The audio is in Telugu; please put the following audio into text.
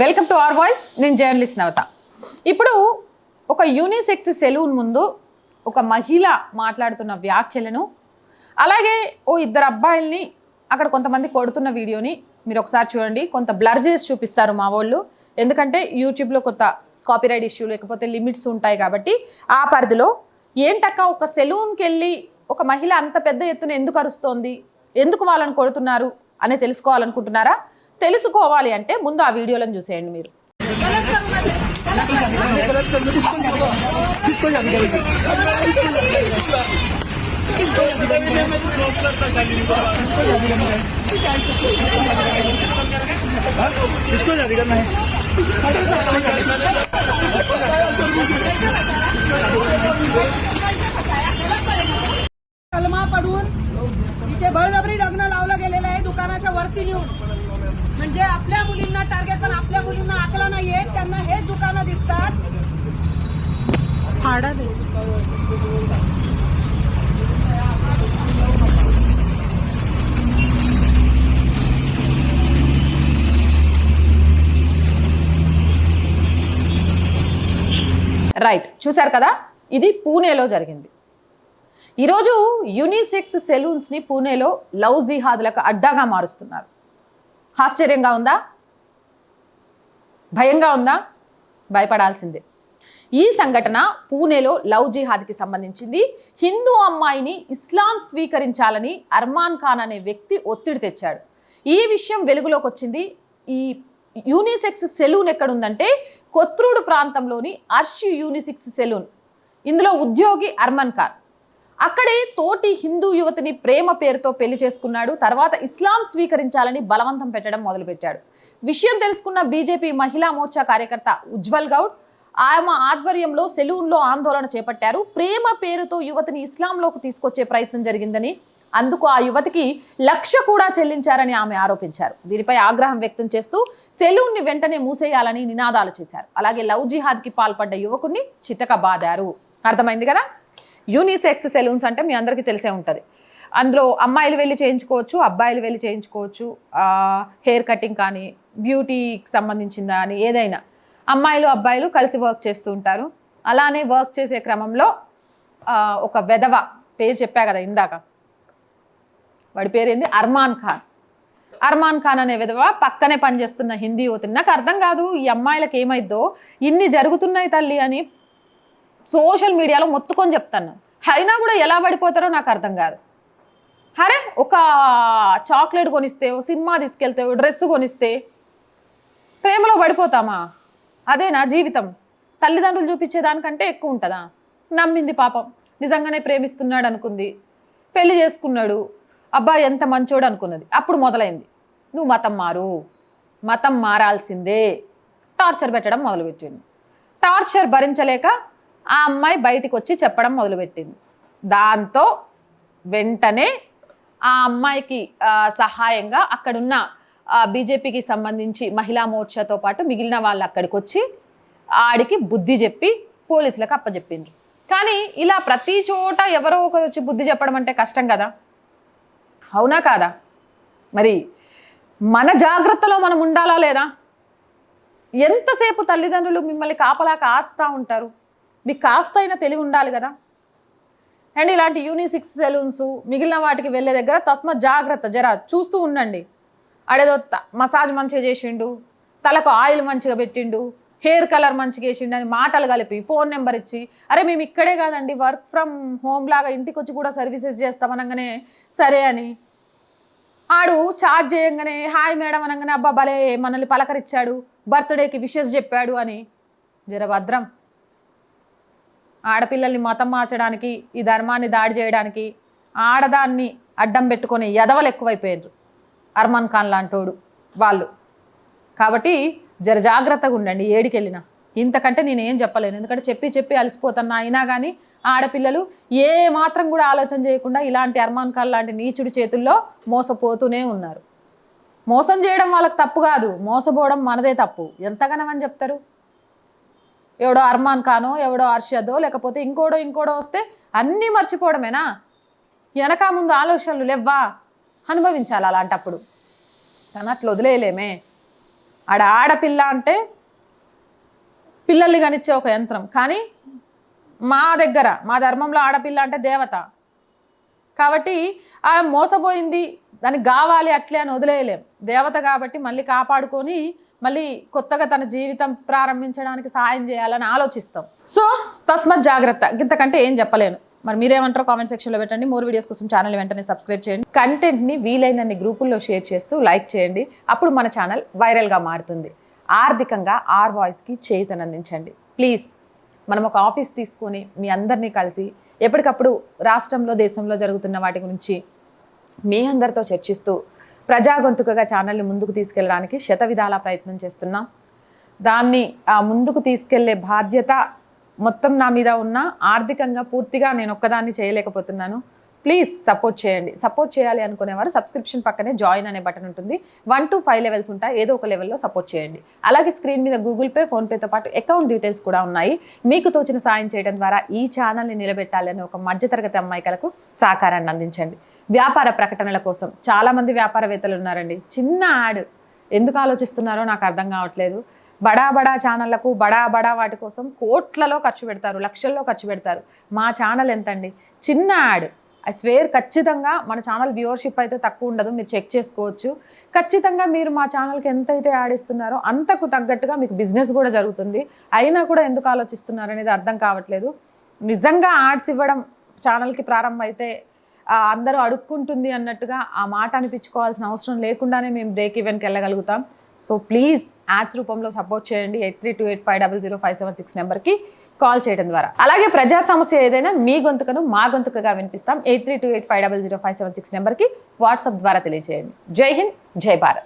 వెల్కమ్ టు అవర్ వాయిస్ నేను జర్నలిస్ట్ నవత. ఇప్పుడు ఒక యూనిసెక్స్ సెలూన్ ముందు ఒక మహిళ మాట్లాడుతున్న వ్యాఖ్యలను అలాగే ఓ ఇద్దరు అబ్బాయిల్ని అక్కడ కొంతమంది కొడుతున్న వీడియోని మీరు ఒకసారి చూడండి. కొంత బ్లర్ చేసి చూపిస్తారు మా వాళ్ళు. ఎందుకంటే యూట్యూబ్లో కొంత కాపీరైట్ ఇష్యూ లేకపోతే లిమిట్స్ ఉంటాయి కాబట్టి ఆ పరిధిలో ఏంటక్క ఒక సెలూన్కి వెళ్ళి ఒక మహిళ అంత పెద్ద ఎత్తున ఎందుకు అరుస్తోంది? ఎందుకు వాళ్ళని కొడుతున్నారు? అని తెలుసుకోవాలనుకుంటున్నారా? తెలుసుకోవాలి అంటే ముందు ఆ వీడియోలను చూసేయండి మీరు किसको जारी करना है రైట్ చూశారు కదా? ఇది పూణేలో జరిగింది. ఈరోజు యూనిసెక్స్ సెలూన్స్ని పూణేలో లవ్ జిహాదులకు అడ్డాగా మారుస్తున్నారు. ఆశ్చర్యంగా ఉందా? భయంగా ఉందా? భయపడాల్సిందే. ఈ సంఘటన పూణేలో లవ్ జిహాద్కి సంబంధించింది. హిందూ అమ్మాయిని ఇస్లాం స్వీకరించాలని అర్మాన్ ఖాన్ అనే వ్యక్తి ఒత్తిడి తెచ్చాడు. ఈ విషయం వెలుగులోకి వచ్చింది. ఈ యూనిసెక్స్ సెలూన్ ఎక్కడుందంటే కొత్రూడు ప్రాంతంలోని అర్షి యూనిసెక్స్ సెలూన్. ఇందులో ఉద్యోగి అర్మన్ ఖాన్. అక్కడే తోటి హిందూ యువతిని ప్రేమ పేరుతో పెళ్ళి చేసుకున్నాడు. తర్వాత ఇస్లాం స్వీకరించాలని బలవంతం పెట్టడం మొదలుపెట్టాడు. విషయం తెలుసుకున్న బీజేపీ మహిళా మోర్చా కార్యకర్త ఉజ్వల్ గౌడ్ ఆమె ఆధ్వర్యంలో సెలూన్లో ఆందోళన చేపట్టారు. ప్రేమ పేరుతో యువతిని ఇస్లాంలోకి తీసుకొచ్చే ప్రయత్నం జరిగిందని అందుకు ఆ యువతికి లక్ష కూడా చెల్లించారని ఆమె ఆరోపించారు. దీనిపై ఆగ్రహం వ్యక్తం చేస్తూ సెలూన్ని వెంటనే మూసేయాలని నినాదాలు చేశారు. అలాగే లవ్ జిహాద్కి పాల్పడ్డ యువకుడిని చితక బాదారు అర్థమైంది కదా? యూనిసెక్స్ సెలూన్స్ అంటే మీ అందరికీ తెలిసే ఉంటుంది. అందులో అమ్మాయిలు వెళ్ళి చేయించుకోవచ్చు అబ్బాయిలు వెళ్ళి చేయించుకోవచ్చు. హెయిర్ కటింగ్ కానీ బ్యూటీకి సంబంధించిందా అని ఏదైనా. అమ్మాయిలు అబ్బాయిలు కలిసి వర్క్ చేస్తూ ఉంటారు. అలానే వర్క్ చేసే క్రమంలో ఒక వెధవ పేరు చెప్పా కదా ఇందాక. వాడి పేరేంది? అర్మాన్ ఖాన్. అర్మాన్ ఖాన్ అనే విధవ పక్కనే పనిచేస్తున్న హిందీ యువతిని. నాకు అర్థం కాదు ఈ అమ్మాయిలకు ఏమైద్దో? ఇన్ని జరుగుతున్నాయి తల్లి అని సోషల్ మీడియాలో మొత్తుకొని చెప్తాను. అయినా కూడా ఎలా పడిపోతారో నాకు అర్థం కాదు. అరే ఒక చాక్లెట్ కొనిస్తే సినిమా తీసుకెళ్తే డ్రెస్ కొనిస్తే ప్రేమలో పడిపోతామా? అదే నా జీవితం. తల్లిదండ్రులు చూపించే దానికంటే ఎక్కువ ఉంటుందా? నమ్మింది పాపం. నిజంగానే ప్రేమిస్తున్నాడు అనుకుంది. పెళ్ళి చేసుకున్నాడు. అబ్బాయి ఎంత మంచోడు అనుకున్నది. అప్పుడు మొదలైంది. నువ్వు మతం మారు. మతం మారాల్సిందే. టార్చర్ పెట్టడం మొదలుపెట్టింది. టార్చర్ భరించలేక ఆ అమ్మాయి బయటికి వచ్చి చెప్పడం మొదలుపెట్టింది. దాంతో వెంటనే ఆ అమ్మాయికి సహాయంగా అక్కడున్న బీజేపీకి సంబంధించి మహిళా మోర్చాతో పాటు మిగిలిన వాళ్ళు అక్కడికి వచ్చి ఆడికి బుద్ధి చెప్పి పోలీసులకు అప్పచెప్పిండ్రు కానీ ఇలా ప్రతి చోట ఎవరో ఒకరు వచ్చి బుద్ధి చెప్పడం అంటే కష్టం కదా? అవునా కాదా? మరి మన జాగ్రత్తలో మనం ఉండాలా లేదా? ఎంతసేపు తల్లిదండ్రులు మిమ్మల్ని కాపలా కాస్తా ఉంటారు? మీకు కాస్త అయినా తెలివి ఉండాలి కదా? అండ్ ఇలాంటి యూనిసిక్స్ సెలూన్స్ మిగిలిన వాటికి వెళ్ళే దగ్గర తస్మ జాగ్రత్త జరా చూస్తూ ఉండండి. ఆడేదో త- మసాజ్ మంచిగా చేసిండు తలకు ఆయిల్ మంచిగా పెట్టిండు హెయిర్ కలర్ మంచిగా వేసిండు అని మాటలు కలిపి ఫోన్ నెంబర్ ఇచ్చి అరే మేము ఇక్కడే కాదండి వర్క్ ఫ్రమ్ హోమ్ లాగా ఇంటికి వచ్చి కూడా సర్వీసెస్ చేస్తామనగానే సరే అని. ఆడు చార్జ్ చేయంగానే హాయ్ మేడం అనగానే అబ్బా భలే మనల్ని పలకరించాడు బర్త్డేకి విషెస్ చెప్పాడు అని. జర భద్రం. ఆడపిల్లల్ని మతం మార్చడానికి ఈ ధర్మాన్ని దాడి చేయడానికి ఆడదాన్ని అడ్డం పెట్టుకొని ఎదవలు ఎక్కువైపోయారు అర్మాన్ ఖాన్ లాంటోడు వాళ్ళు. కాబట్టి జర జాగ్రత్తగా ఉండండి ఏడికెళ్ళినా. ఇంతకంటే నేను ఏం చెప్పలేను. ఎందుకంటే చెప్పి చెప్పి అలసిపోతున్నా అయినా కానీ ఆడపిల్లలు ఏ మాత్రం కూడా ఆలోచన చేయకుండా ఇలాంటి అర్మాన్ ఖాన్ లాంటి నీచుడి చేతుల్లో మోసపోతూనే ఉన్నారు. మోసం చేయడం వాళ్ళకి తప్పు కాదు. మోసపోవడం మనదే తప్పు. ఎంతగానమని చెప్తారు? ఎవడో అర్మాన్ ఖానో ఎవడో అర్షదో లేకపోతే ఇంకోడో ఇంకోడో వస్తే అన్నీ మర్చిపోవడమేనా? వెనక ముందు ఆలోచనలు లేవ్వా? అనుభవించాలి అలాంటప్పుడు. కానీ అట్లా వదిలేయలేమే. ఆడ ఆడపిల్ల అంటే పిల్లల్ని కనిచ్చే ఒక యంత్రం. కానీ మా దగ్గర మా ధర్మంలో ఆడపిల్ల అంటే దేవత. కాబట్టి ఆ మోసపోయింది దానికి కావాలి అట్లే అని వదిలేయలేం. దేవత కాబట్టి మళ్ళీ కాపాడుకొని మళ్ళీ కొత్తగా తన జీవితం ప్రారంభించడానికి సహాయం చేయాలని ఆలోచిస్తాం. సో తస్మత్ జాగ్రత్త. ఇంతకంటే ఏం చెప్పలేను. మరి మీరేమంటారో కామెంట్ సెక్షన్లో పెట్టండి. మోర్ వీడియోస్ కోసం ఛానల్ వెంటనే సబ్స్క్రైబ్ చేయండి. కంటెంట్ని వీలైనన్ని గ్రూపుల్లో షేర్ చేస్తూ లైక్ చేయండి. అప్పుడు మన ఛానల్ వైరల్గా మారుతుంది. ఆర్థికంగా ఆర్ వాయిస్కి చేతనందించండి. ప్లీజ్ మనం ఒక ఆఫీస్ తీసుకొని మీ అందరినీ కలిసి ఎప్పటికప్పుడు రాష్ట్రంలో దేశంలో జరుగుతున్న వాటి గురించి మీ అందరితో చర్చిస్తూ ప్రజాగొంతుకగా ఛానల్ని ముందుకు తీసుకెళ్ళడానికి శత విధాల ప్రయత్నం చేస్తున్నాం. దాన్ని ముందుకు తీసుకెళ్ళే బాధ్యత మొత్తం నా మీద ఉన్న ఆర్థికంగా పూర్తిగా నేను ఒక్కదాన్ని చేయలేకపోతున్నాను. ప్లీజ్ సపోర్ట్ చేయండి. సపోర్ట్ చేయాలి అనుకునేవారు సబ్స్క్రిప్షన్ పక్కనే జాయిన్ అనే బటన్ ఉంటుంది. వన్ టు ఫైవ్ లెవెల్స్ ఉంటాయి. ఏదో ఒక లెవెల్లో సపోర్ట్ చేయండి. అలాగే స్క్రీన్ మీద గూగుల్ పే ఫోన్పేతో పాటు అకౌంట్ డీటెయిల్స్ కూడా ఉన్నాయి. మీకు తోచిన సాయం చేయడం ద్వారా ఈ ఛానల్ని నిలబెట్టాలని ఒక మధ్యతరగతి అమ్మాయికలకు సహకారాన్ని అందించండి. వ్యాపార ప్రకటనల కోసం చాలామంది వ్యాపారవేత్తలు ఉన్నారండి. చిన్న యాడ్ ఎందుకు ఆలోచిస్తున్నారో నాకు అర్థం కావట్లేదు. బడా బడా ఛానళ్ళకు బడా బడా వాటి కోసం కోట్లలో ఖర్చు పెడతారు లక్షల్లో ఖర్చు పెడతారు. మా ఛానల్ ఎంతండి? చిన్న యాడ్. ఐ స్వేర్ ఖచ్చితంగా మన ఛానల్ వ్యూవర్షిప్ అయితే తక్కువ ఉండదు మీరు చెక్ చేసుకోవచ్చు. ఖచ్చితంగా మీరు మా ఛానల్కి ఎంత అయితే యాడ్ ఇస్తున్నారో అంతకు తగ్గట్టుగా మీకు బిజినెస్ కూడా జరుగుతుంది. అయినా కూడా ఎందుకు ఆలోచిస్తున్నారు అనేది అర్థం కావట్లేదు. నిజంగా యాడ్స్ ఇవ్వడం ఛానల్కి ప్రారంభం అయితే అందరూ అడుక్కుంటుంది అన్నట్టుగా ఆ మాట అనిపించుకోవాల్సిన అవసరం లేకుండానే మేము బ్రేక్ ఈవెన్కి వెళ్ళగలుగుతాం. సో ప్లీజ్ యాడ్స్ రూపంలో సపోర్ట్ చేయండి. Eight three two eight five double zero five seven six నెంబర్కి కాల్ చేయడం ద్వారా. అలాగే ప్రజా సమస్య ఏదైనా మీ గొంతుకను మా గొంతుకగా వినిపిస్తాం. Eight three two eight five double zero five seven six నెంబర్కి వాట్సాప్ ద్వారా తెలియజేయండి. జై హింద్ జై భారత్.